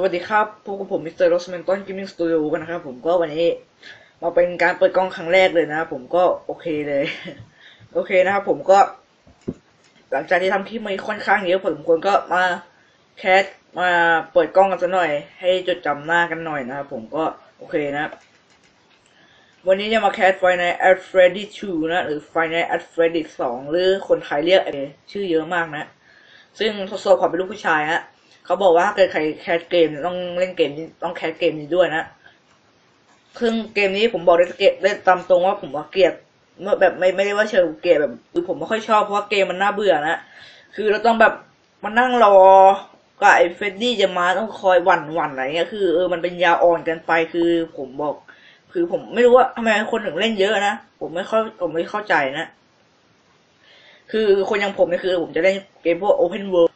สวัสดีครับ พบกับผมมิสเตอร์โรสแมนตันกิมมิ่งสตูดิโอกันนะครับ ผมก็วันนี้ มาเป็นการเปิดกล้องครั้งแรกเลยนะครับผมก็โอเคเลย โอเคนะครับผมก็ หลังจากที่ทำคลิปมาค่อนข้างเยอะพอสมควรก็มาแคสมาเปิดกล้องกันสักหน่อย ให้จดจำหน้ากันหน่อยนะครับผมก็โอเคนะ วันนี้จะมาแคสไฟใน at Freddy 2นะหรือไฟใน at Freddy 2หรือคนไทยเรียกชื่อเยอะมากนะ ซึ่งทดสอบความเป็นลูกผู้ชายฮะ เขาบอกว่าถ้าเกิดใครแคสเกมเนี่ยต้องเล่นเกมนี้ต้องแคสเกมนี้ด้วยนะซึ่งเกมนี้ผมบอกได้เกได้ตามตรงว่าผมว่าเกลียดเมื่อแบบไม่ไม่ได้ว่าเชิงเกลียดแบบคือผมไม่ค่อยชอบเพราะว่าเกมมันน่าเบื่อนะคือเราต้องแบบมานั่งรอกับไอ้เฟดดี้จะมาต้องคอยหวั่นหวั่นอะไรเงี้ยคือเออมันเป็นยาอ่อนกันไปคือผมบอก คือผมไม่รู้ว่าทำไมคนถึงเล่นเยอะนะผมไม่เข้าผมไม่เข้าใจนะ คือคนอย่างผมเนี่ยคือ ผมจะเล่นเกมพวก Open World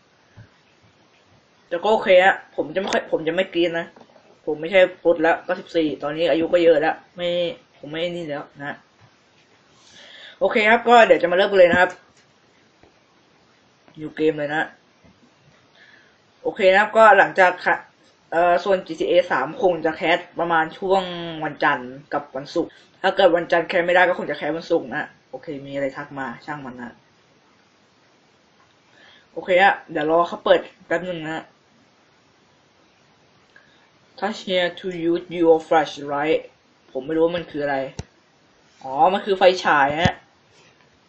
แต่ก็โอเคอะผมจะไม่ค่อยผมจะไม่กรีนนะ ผมไม่ใช่พุทธแล้วก็สิบสี่ตอนนี้อายุก็เยอะแล้ว ไม่ผมไม่นี่แล้วนะ โอเคครับ ก็เดี๋ยวจะมาเริ่มกันเลยนะครับอยู่เกมเลยนะ โอเคนะครับก็หลังจากค่ะเอ่อส่วน GTA สามคงจะแคสประมาณช่วงวันจันทร์กับวันศุกร์ถ้าเกิดวันจันทร์แคสไม่ได้ก็คงจะแคสวันศุกร์นะ โอเค มีอะไรทักมาช่างมันนะ โอเคอะเดี๋ยวรอเขาเปิดแป๊บนึงนะ touch here to use your flashlight ผมไม่รู้ว่ามันคืออะไร อ๋อ มันคือไฟฉายฮะ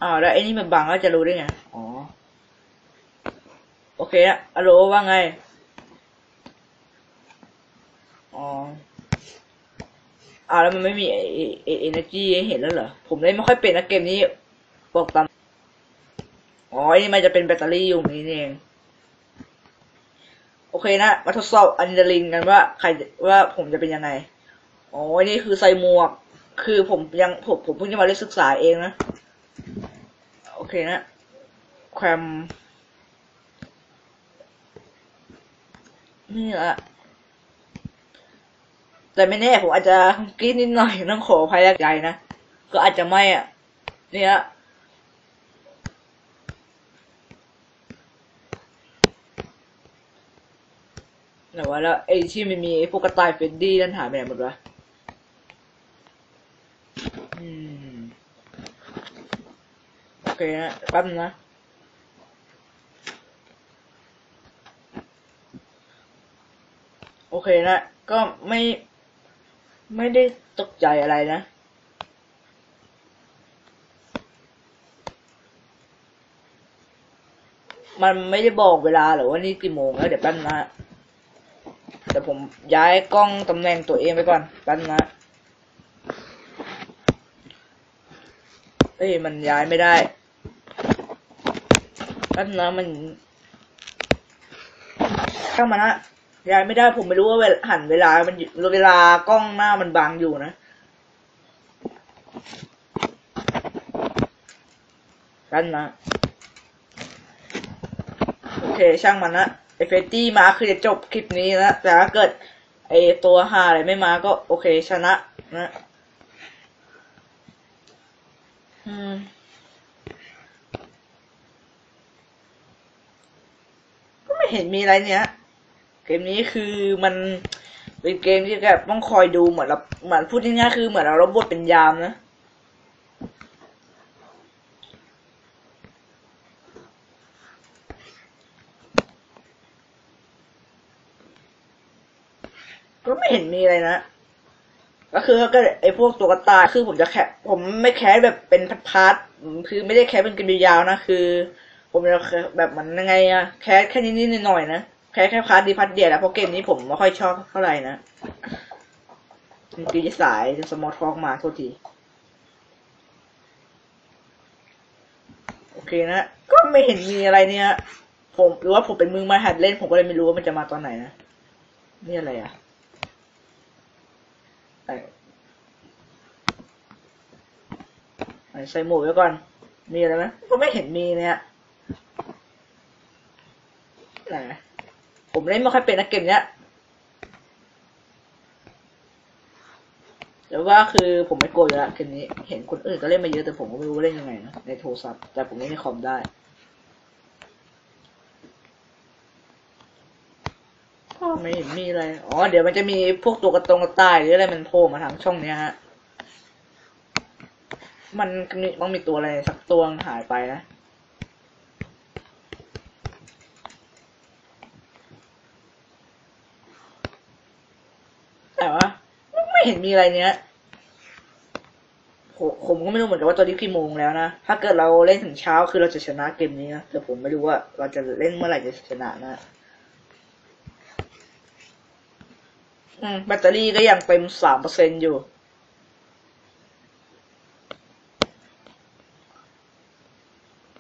อ้าวแล้วไอ้นี่มันบังแล้วจะรู้ได้ไง อ๋อ โอเคอะอโลว่าไง อ๋ออ้าวแล้วมันไม่มีไอไอเอเนจีให้เห็นแล้วเหรอ ผมเล่นไม่ค่อยเป็นนะเกมนี้ บอกตาม อ๋อไอ้นี่มันจะเป็นแบตเตอรี่อยู่นี้นี่เอง โอเคนะ มาทดสอบอะดรีนาลินกันว่าใครว่าผมจะเป็นยังไงอ๋อนี่คือใส่หมวก คือผมยังผมผมเพิ่งจะมาเรียนศึกษาเองนะ โอเคนะความนี่แหละแต่ไม่แน่ผมอาจจะกรีดนิดหน่อยต้องขออภัยจากใจนะ ก็อาจจะไม่อะ เนี่ย แต่ว่าแล้วไอ้ที่มันมีไอ้พวกกระต่ายเฟนดี้นั่นหายไปไหนหมดวะอืมโอเคนะแป๊บนึงนะโอเคนะ ก็ไม่ไม่ได้ตกใจอะไรนะ มันไม่ได้บอกเวลาหรือว่านี่กี่โมงแล้วเดี๋ยวแป๊บนะ เดี๋ยวผมย้ายกล้องตำแหน่งตัวเองไปก่อนแป๊บนะเอ้ยมันย้ายไม่ได้แป๊บนะมันข้างมันนะย้ายไม่ได้ผมไม่รู้ว่าหันเวลา มันเวลากล้องหน้ามันบังอยู่นะแป๊บนะ โอเค ช่างมันนะ เฟตตี้มาคือจะจบคลิปนี้นะ แต่ถ้าเกิดไอตัวหาอะไรไม่มาก็โอเคชนะนะอืมก็ไม่เห็นมีอะไรเนี่ยเกมนี้คือมันเป็นเกมที่แบบต้องคอยดูเหมือนเราเหมือนพูดง่ายๆคือเหมือนเรารับบทเป็นยามนะ ก็ไม่เห็นมีอะไรนะก็คือก็ไอพวกตัวกระต่ายคือผมจะแคผมไม่แคสแบบเป็นพาร์ทคือไม่ได้แคสเป็นเกมยาวๆนะคือ ผมจะแบบมันยังไงอะแคสแค่นิดๆหน่อยๆนะแคสแค่พาร์ทดีพาร์ทเดียวแหละเพราะเกมนี้ผมไม่ค่อยชอบเท่าไหร่นะเมื่อกี้จะสายจะสมอลทอกมาโทษทีโอเคนะ ก็ไม่เห็นมีอะไรเนี่ย ผมหรือว่าผมเป็นมือมาหัดเล่นผมก็เลยไม่รู้ว่ามันจะมาตอนไหนนะนี่อะไรอะไใส่หมวกไว้ก่อน มีอะไรไหมก็ไม่เห็นมีเนี่ยไหนผมเล่นไม่ค่อยเป็นนะเกมเนี้ยแต่ว่าคือผมไม่โกลัวอยู่แล้วเกมนี้ เห็นคนอื่นก็เล่นมาเยอะแต่ผมก็ไม่รู้ว่าเล่นยังไงนะในโทรศัพท์แต่ผมเล่นในคอมได้ ก็ ไม่เห็ นมีอะไร อ๋อ เดี๋ยวมันจะมีพวกตัวกระตรงกระต่ายหรืออะไรมันโผล่มาทางช่องเนี้ยฮะ มันมีต้องมีตัวอะไรสักตัวหายไปนะ แต่ว่าไม่เห็นมีอะไรเนี้ยผมผมก็ไม่รู้เหมือนกันว่าตอนนี้กี่โมงแล้วนะ ถ้าเกิดเราเล่นถึงเช้าคือเราจะชนะเกมนี้นะ แต่ผมไม่รู้ว่าเราจะเล่นเมื่อไหร่จะชนะนะ อืม แบตเตอรี่ก็ยังเต็มสามเปอร์เซ็นอยู่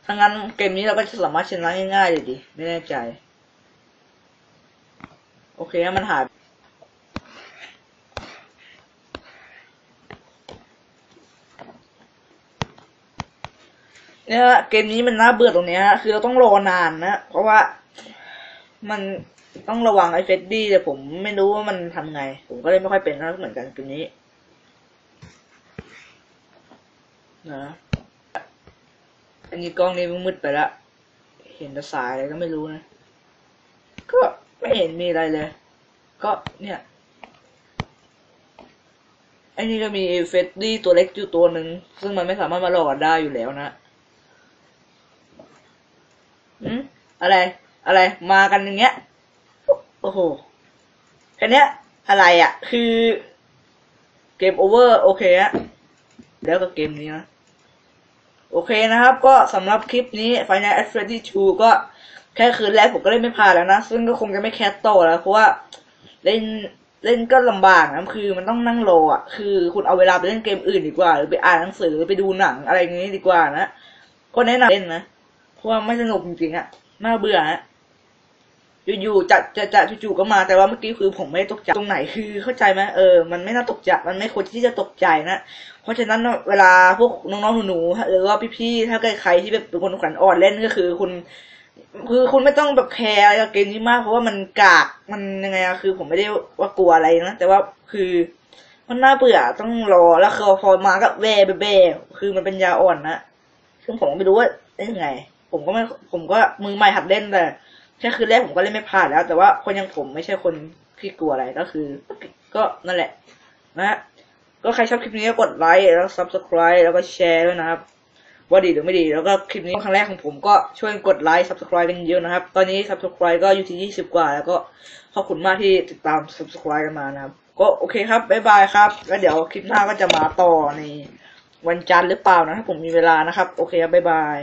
ถ้างั้นเกมนี้เราก็จะสามารถชนะง่ายๆเลยดิ ไม่แน่ใจ โอเคมันหายเนี่ยเกมนี้มันน่าเบื่อตรงเนี้ยฮะคือเราต้องรอนานนะ เพราะว่ามัน ต้องระวังไอ้เฟดดี้แต่ผมไม่รู้ว่ามันทำไง ผมก็เลยไม่ค่อยเป็นนะเหมือนกันเกมนี้นะอันนี้กล้องนี้มันมืดไปละเห็นแต่สายอะไรก็ไม่รู้นะ ก็ไม่เห็นมีอะไรเลย ก็เนี่ยไอ้นี่ก็มีเฟดดี้ตัวเล็กอยู่ตัวหนึ่งซึ่งมันไม่สามารถมาหลอกได้อยู่แล้วนะอืมอะไร อะไร มากันอย่างเงี้ย โอ้โหแค่เนี้ยอะไรอะ่ะ คือเกมโอเวอร์โอเคอะแล้วก็เกมนี้นะโอเคนะครับก็สำหรับคลิปนี้ Final a d v e n t u r e ก็แค่คืนแรกผมก็เล่นไม่ผ่านแล้วนะ ซึ่งก็คงจะไม่แคสโตแล้ว เพราะว่าเล่นเล่นก็ลำบากนะคือมันต้องนั่งรออะคือคุณเอาเวลาไปเล่นเกมอื่นดีกว่า หรือไปอ่านหนังสือหรือไปดูหนังอะไรอย่างนี้ดีกว่านะก็แนะนำเล่นนะ เพราะว่าไม่สนุกจริงๆอะน่าเบื่อฮะ อยู่ๆจะจะจะจู่ๆก็มาแต่ว่าเมื่อกี้คือผมไม่ตกใจตรงไหนคือเข้าใจไหมเออมันไม่น่าตกใจมันไม่ควรที่จะตกใจนะเพราะฉะนั้นเวลาพวกน้องๆหนูๆหรือว่าพี่ๆถ้าเกิดใครที่แบบเป็นคนขวัญอ่อนเล่นก็คือคุณ คือคุณไม่ต้องแบบแคร์อะไรกับเกมนี้มาก เพราะว่ามันกากมันยังไงอะคือ ผมไม่ได้ว่ากลัวอะไรนะแต่ว่าคือมันน่าเบื่อต้องรอแล้วคือพอมาก็แว่แว่คือมันเป็นยาอ่อนนะซึ่งผมไม่รู้ว่าเล่นยังไง ผมก็ไม่ผมก็มือใหม่หัดเล่นแต่ แค่คืนแรกผมก็เล่นไม่พลาดแล้ว แต่ว่าคนอยังผมไม่ใช่คนที่กลัวอะไรก็คือ ก็นั่นแหละ นะฮะก็ใครชอบคลิปนี้ก็กดไลค์แล้ว subscribe แล้วก็แชร์ด้วยนะครับ ว่าดีหรือไม่ดีแล้วก็คลิปนี้ครั้งแรกของผมก็ช่วยกดไลค์ subscribe กันเยอะนะครับ ตอนนี้ subscribe ก็อยู่ที่ 20 กว่า แล้วก็ขอบคุณมากที่ติดตาม subscribe กันมานะครับ ก็โอเคครับบ๊ายบายครับ แล้วเดี๋ยวคลิปหน้าก็จะมาต่อในวันจันทร์หรือเปล่านะถ้าผมมีเวลานะครับ โอเคครับบ๊ายบาย